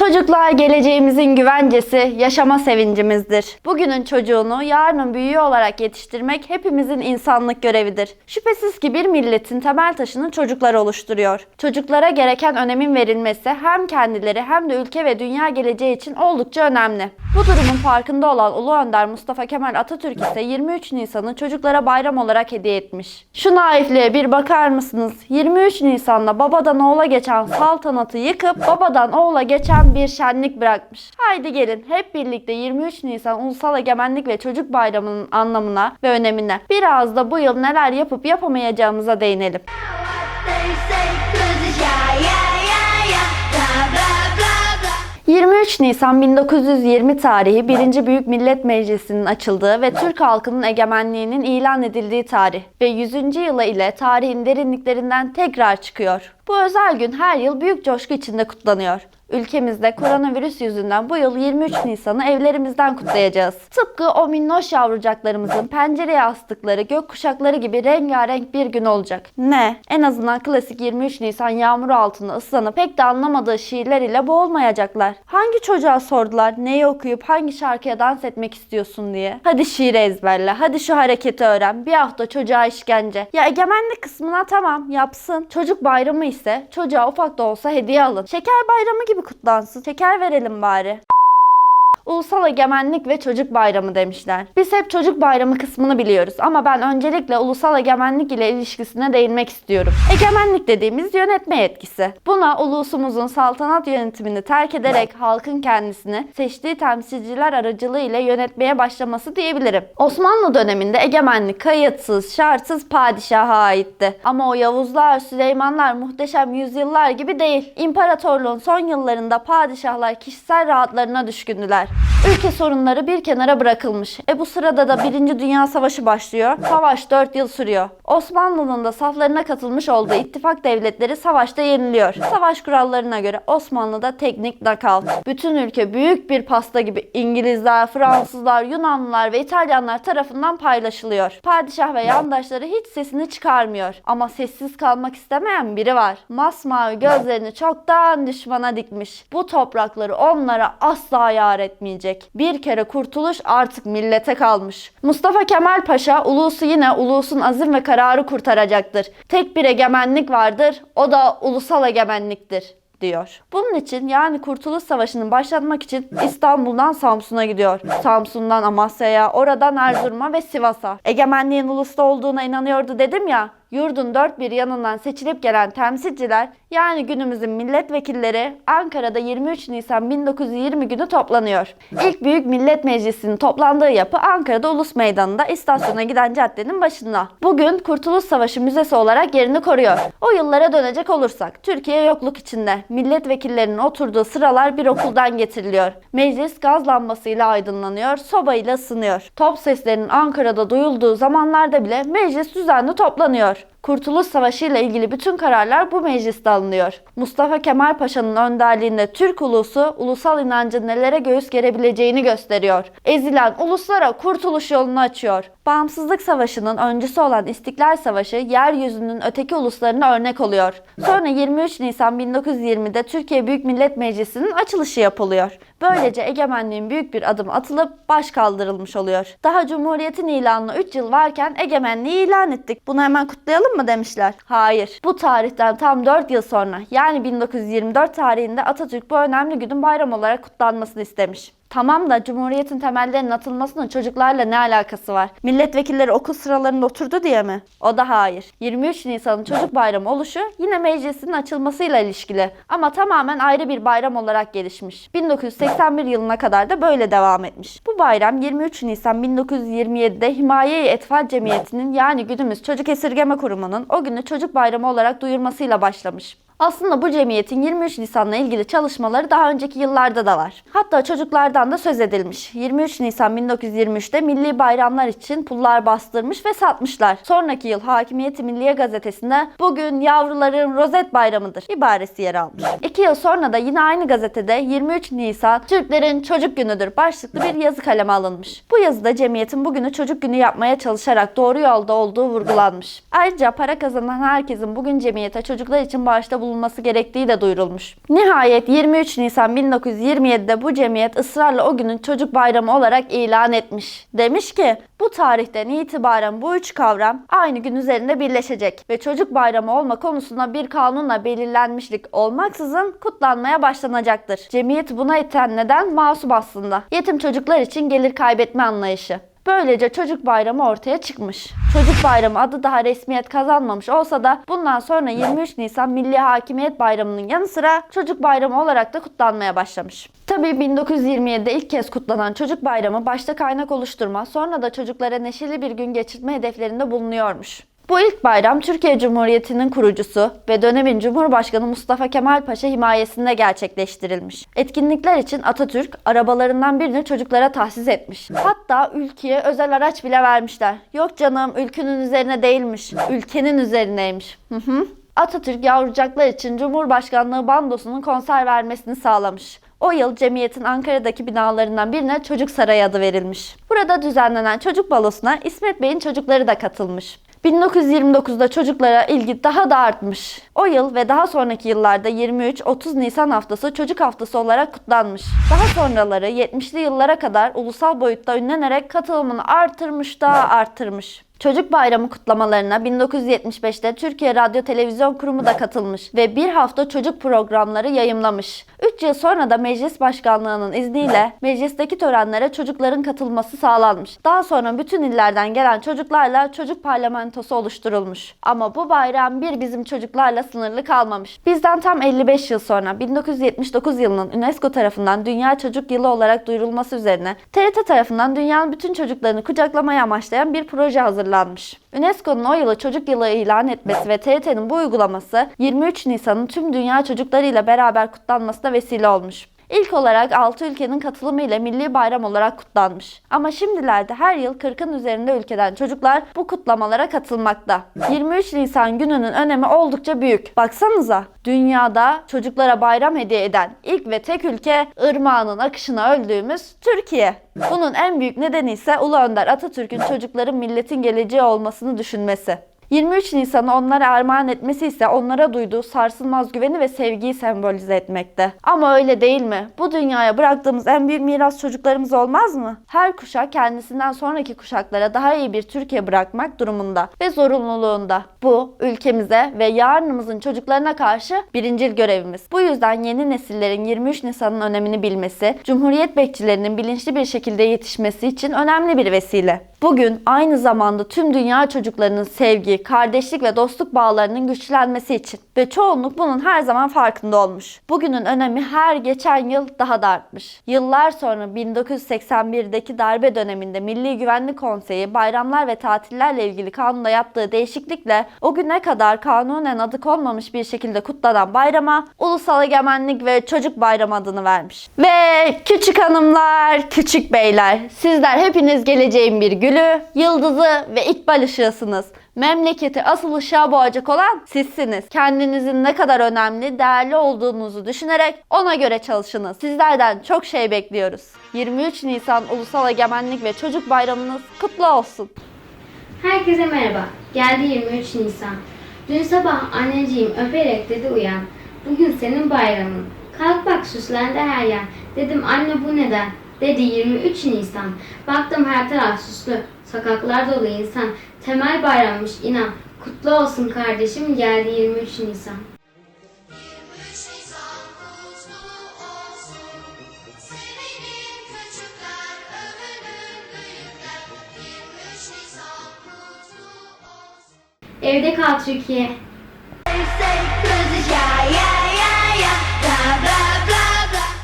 Çocuklar geleceğimizin güvencesi, yaşama sevincimizdir. Bugünün çocuğunu yarının büyüğü olarak yetiştirmek hepimizin insanlık görevidir. Şüphesiz ki bir milletin temel taşını çocuklar oluşturuyor. Çocuklara gereken önemin verilmesi hem kendileri hem de ülke ve dünya geleceği için oldukça önemli. Bu durumun farkında olan Ulu Önder Mustafa Kemal Atatürk ise 23 Nisan'ı çocuklara bayram olarak hediye etmiş. Şu naifliğe bir bakar mısınız? 23 Nisan'da babadan oğula geçen saltanatı yıkıp babadan oğula geçen bir şenlik bırakmış. Haydi gelin hep birlikte 23 Nisan Ulusal Egemenlik ve Çocuk Bayramı'nın anlamına ve önemine biraz da bu yıl neler yapıp yapamayacağımıza değinelim. They say 'cause it's yeah, yeah, yeah, yeah, blah, blah, blah, blah. 23 Nisan 1920 tarihi 1. Büyük Millet Meclisi'nin açıldığı ve Türk halkının egemenliğinin ilan edildiği tarih ve 100. yılı ile tarihin derinliklerinden tekrar çıkıyor. Bu özel gün her yıl büyük coşku içinde kutlanıyor. Ülkemizde koronavirüs yüzünden bu yıl 23 Nisan'ı evlerimizden kutlayacağız. Tıpkı o minnoş yavrucaklarımızın pencereye astıkları gök kuşakları gibi rengarenk bir gün olacak. Ne? En azından klasik 23 Nisan yağmuru altında ıslanıp pek de anlamadığı şiirler ile boğulmayacaklar. Hangi çocuğa sordular neyi okuyup hangi şarkıya dans etmek istiyorsun diye? Hadi şiiri ezberle, hadi şu hareketi öğren. Bir hafta çocuğa işkence. Ya egemenlik kısmına tamam yapsın. Çocuk bayramı ise çocuğa ufak da olsa hediye alın. Şeker bayramı gibi kutlansın. Şeker verelim bari. Ulusal Egemenlik ve Çocuk Bayramı demişler. Biz hep çocuk bayramı kısmını biliyoruz ama ben öncelikle ulusal egemenlik ile ilişkisine değinmek istiyorum. Egemenlik dediğimiz yönetme yetkisi. Buna ulusumuzun saltanat yönetimini terk ederek halkın kendisini seçtiği temsilciler aracılığıyla yönetmeye başlaması diyebilirim. Osmanlı döneminde egemenlik kayıtsız, şartsız padişaha aitti. Ama o Yavuzlar, Süleymanlar muhteşem yüzyıllar gibi değil. İmparatorluğun son yıllarında padişahlar kişisel rahatlarına düşkündüler. Ülke sorunları bir kenara bırakılmış. E bu sırada da Birinci Dünya Savaşı başlıyor. Savaş 4 yıl sürüyor. Osmanlı'nın da saflarına katılmış olduğu ittifak devletleri savaşta yeniliyor. Savaş kurallarına göre Osmanlı'da teknik knockout. Bütün ülke büyük bir pasta gibi İngilizler, Fransızlar, Yunanlılar ve İtalyanlar tarafından paylaşılıyor. Padişah ve yandaşları hiç sesini çıkarmıyor. Ama sessiz kalmak istemeyen biri var. Masmavi gözlerini çoktan düşmana dikmiş. Bu toprakları onlara asla yar etmeyecek. Bir kere kurtuluş artık millete kalmış. Mustafa Kemal Paşa ulusu yine ulusun azim ve kararı kurtaracaktır. Tek bir egemenlik vardır, o da ulusal egemenliktir diyor. Bunun için yani Kurtuluş Savaşı'nı başlatmak için İstanbul'dan Samsun'a gidiyor. Samsun'dan Amasya'ya, oradan Erzurum'a ve Sivas'a. Egemenliğin ulusta olduğuna inanıyordu dedim ya. Yurdun dört bir yanından seçilip gelen temsilciler yani günümüzün milletvekilleri Ankara'da 23 Nisan 1920 günü toplanıyor. İlk Büyük Millet Meclisi'nin toplandığı yapı Ankara'da Ulus Meydanı'nda istasyona giden caddenin başında. Bugün Kurtuluş Savaşı Müzesi olarak yerini koruyor. O yıllara dönecek olursak Türkiye yokluk içinde. Milletvekillerinin oturduğu sıralar bir okuldan getiriliyor. Meclis gaz lambasıyla aydınlanıyor, sobayla ısınıyor. Top seslerinin Ankara'da duyulduğu zamanlarda bile meclis düzenli toplanıyor. var. Kurtuluş Savaşı ile ilgili bütün kararlar bu mecliste alınıyor. Mustafa Kemal Paşa'nın önderliğinde Türk ulusu ulusal inancın nelere göğüs gerebileceğini gösteriyor. Ezilen uluslara kurtuluş yolunu açıyor. Bağımsızlık Savaşı'nın öncüsü olan İstiklal Savaşı yeryüzünün öteki uluslarına örnek oluyor. Sonra 23 Nisan 1920'de Türkiye Büyük Millet Meclisi'nin açılışı yapılıyor. Böylece egemenliğin büyük bir adım atılıp baş kaldırılmış oluyor. Daha Cumhuriyet'in ilanına 3 yıl varken egemenliği ilan ettik. Bunu hemen kutlayalım mı demişler. Hayır. Bu tarihten tam 4 yıl sonra yani 1924 tarihinde Atatürk bu önemli günün bayram olarak kutlanmasını istemiş. Tamam da Cumhuriyet'in temellerinin atılmasının çocuklarla ne alakası var? Milletvekilleri okul sıralarında oturdu diye mi? O da hayır. 23 Nisan'ın çocuk bayramı oluşu yine meclisin açılmasıyla ilişkili. Ama tamamen ayrı bir bayram olarak gelişmiş. 1981 yılına kadar da böyle devam etmiş. Bu bayram 23 Nisan 1927'de Himaye-i Etfal Cemiyeti'nin yani günümüz Çocuk Esirgeme Kurumu'nun o günü çocuk bayramı olarak duyurmasıyla başlamış. Aslında bu cemiyetin 23 Nisan'la ilgili çalışmaları daha önceki yıllarda da var. Hatta çocuklardan da söz edilmiş. 23 Nisan 1923'te milli bayramlar için pullar bastırmış ve satmışlar. Sonraki yıl Hakimiyeti Milliye gazetesinde bugün yavruların rozet bayramıdır ibaresi yer almış. İki yıl sonra da yine aynı gazetede 23 Nisan Türklerin çocuk günüdür başlıklı bir yazı kaleme alınmış. Bu yazıda cemiyetin bugünü çocuk günü yapmaya çalışarak doğru yolda olduğu vurgulanmış. Ayrıca para kazanan herkesin bugün cemiyete çocuklar için bağışta bulunması bulunması gerektiği de duyurulmuş. Nihayet 23 Nisan 1927'de bu cemiyet ısrarla o günün çocuk bayramı olarak ilan etmiş. Demiş ki bu tarihten itibaren bu üç kavram aynı gün üzerinde birleşecek ve çocuk bayramı olma konusunda bir kanunla belirlenmişlik olmaksızın kutlanmaya başlanacaktır. Cemiyet buna iten neden masum aslında. Yetim çocuklar için gelir kaybetme anlayışı. Böylece çocuk bayramı ortaya çıkmış. Çocuk bayramı adı daha resmiyet kazanmamış olsa da bundan sonra 23 Nisan Milli Hakimiyet Bayramı'nın yanı sıra çocuk bayramı olarak da kutlanmaya başlamış. Tabii 1927'de ilk kez kutlanan çocuk bayramı başta kaynak oluşturma sonra da çocuklara neşeli bir gün geçirtme hedeflerinde bulunuyormuş. Bu ilk bayram Türkiye Cumhuriyeti'nin kurucusu ve dönemin Cumhurbaşkanı Mustafa Kemal Paşa himayesinde gerçekleştirilmiş. Etkinlikler için Atatürk arabalarından birini çocuklara tahsis etmiş. Hatta ülkeye özel araç bile vermişler. Yok canım ülkünün üzerine değilmiş, ülkenin üzerineymiş. Hı hı. Atatürk yavrucaklar için Cumhurbaşkanlığı bandosunun konser vermesini sağlamış. O yıl cemiyetin Ankara'daki binalarından birine Çocuk Sarayı adı verilmiş. Burada düzenlenen çocuk balosuna İsmet Bey'in çocukları da katılmış. 1929'da çocuklara ilgi daha da artmış. O yıl ve daha sonraki yıllarda 23-30 Nisan haftası çocuk haftası olarak kutlanmış. Daha sonraları 70'li yıllara kadar ulusal boyutta ünlenerek katılımını artırmış da arttırmış. Çocuk Bayramı kutlamalarına 1975'te Türkiye Radyo Televizyon Kurumu da katılmış ve bir hafta çocuk programları yayımlamış. 3 yıl sonra da meclis başkanlığının izniyle meclisteki törenlere çocukların katılması sağlanmış. Daha sonra bütün illerden gelen çocuklarla çocuk parlamentosu oluşturulmuş. Ama bu bayram bir bizim çocuklarla sınırlı kalmamış. Bizden tam 55 yıl sonra 1979 yılının UNESCO tarafından Dünya Çocuk Yılı olarak duyurulması üzerine TRT tarafından dünyanın bütün çocuklarını kucaklamaya amaçlayan bir proje hazırlanmış. UNESCO'nun o yılı çocuk yılı ilan etmesi ve TRT'nin bu uygulaması 23 Nisan'ın tüm dünya çocuklarıyla beraber kutlanmasına vesile olmuş. İlk olarak 6 ülkenin katılımıyla milli bayram olarak kutlanmış. Ama şimdilerde her yıl 40'ın üzerinde ülkeden çocuklar bu kutlamalara katılmakta. 23 Nisan gününün önemi oldukça büyük. Baksanıza dünyada çocuklara bayram hediye eden ilk ve tek ülke ırmağının akışına öldüğümüz Türkiye. Bunun en büyük nedeni ise Ulu Önder Atatürk'ün çocukların milletin geleceği olmasını düşünmesi. 23 Nisan'ı onlara armağan etmesi ise onlara duyduğu sarsılmaz güveni ve sevgiyi sembolize etmekte. Ama öyle değil mi? Bu dünyaya bıraktığımız en büyük miras çocuklarımız olmaz mı? Her kuşak kendisinden sonraki kuşaklara daha iyi bir Türkiye bırakmak durumunda ve zorunluluğunda. Bu ülkemize ve yarınımızın çocuklarına karşı birincil görevimiz. Bu yüzden yeni nesillerin 23 Nisan'ın önemini bilmesi, Cumhuriyet bekçilerinin bilinçli bir şekilde yetişmesi için önemli bir vesile. Bugün aynı zamanda tüm dünya çocuklarının sevgi, kardeşlik ve dostluk bağlarının güçlenmesi için ve çoğunluk bunun her zaman farkında olmuş. Bugünün önemi her geçen yıl daha da artmış. Yıllar sonra 1981'deki darbe döneminde Milli Güvenlik Konseyi bayramlar ve tatillerle ilgili kanunda yaptığı değişiklikle o güne kadar kanunen adı konmamış bir şekilde kutlanan bayrama Ulusal Egemenlik ve Çocuk Bayramı adını vermiş. Ve küçük hanımlar, küçük beyler sizler hepiniz geleceğin bir gülü, yıldızı ve ikbal ışığısınız. Memleketi asıl ışığa boğacak olan sizsiniz. Kendinizin ne kadar önemli, değerli olduğunuzu düşünerek ona göre çalışınız. Sizlerden çok şey bekliyoruz. 23 Nisan Ulusal Egemenlik ve Çocuk Bayramınız kutlu olsun. Herkese merhaba. Geldi 23 Nisan. Dün sabah anneciğim öperek dedi uyan. Bugün senin bayramın. Kalk bak süslendi her yer. Dedim anne bu neden? Dedi 23 Nisan. Baktım her taraf süslü. Sokaklar dolu insan. Temel bayrammış inan. Kutlu olsun kardeşim geldi 23 Nisan. 23 Nisan kutlu olsun. Sevinin küçükler, övünün büyükler. 23 Nisan kutlu olsun. Evde kal Türkiye.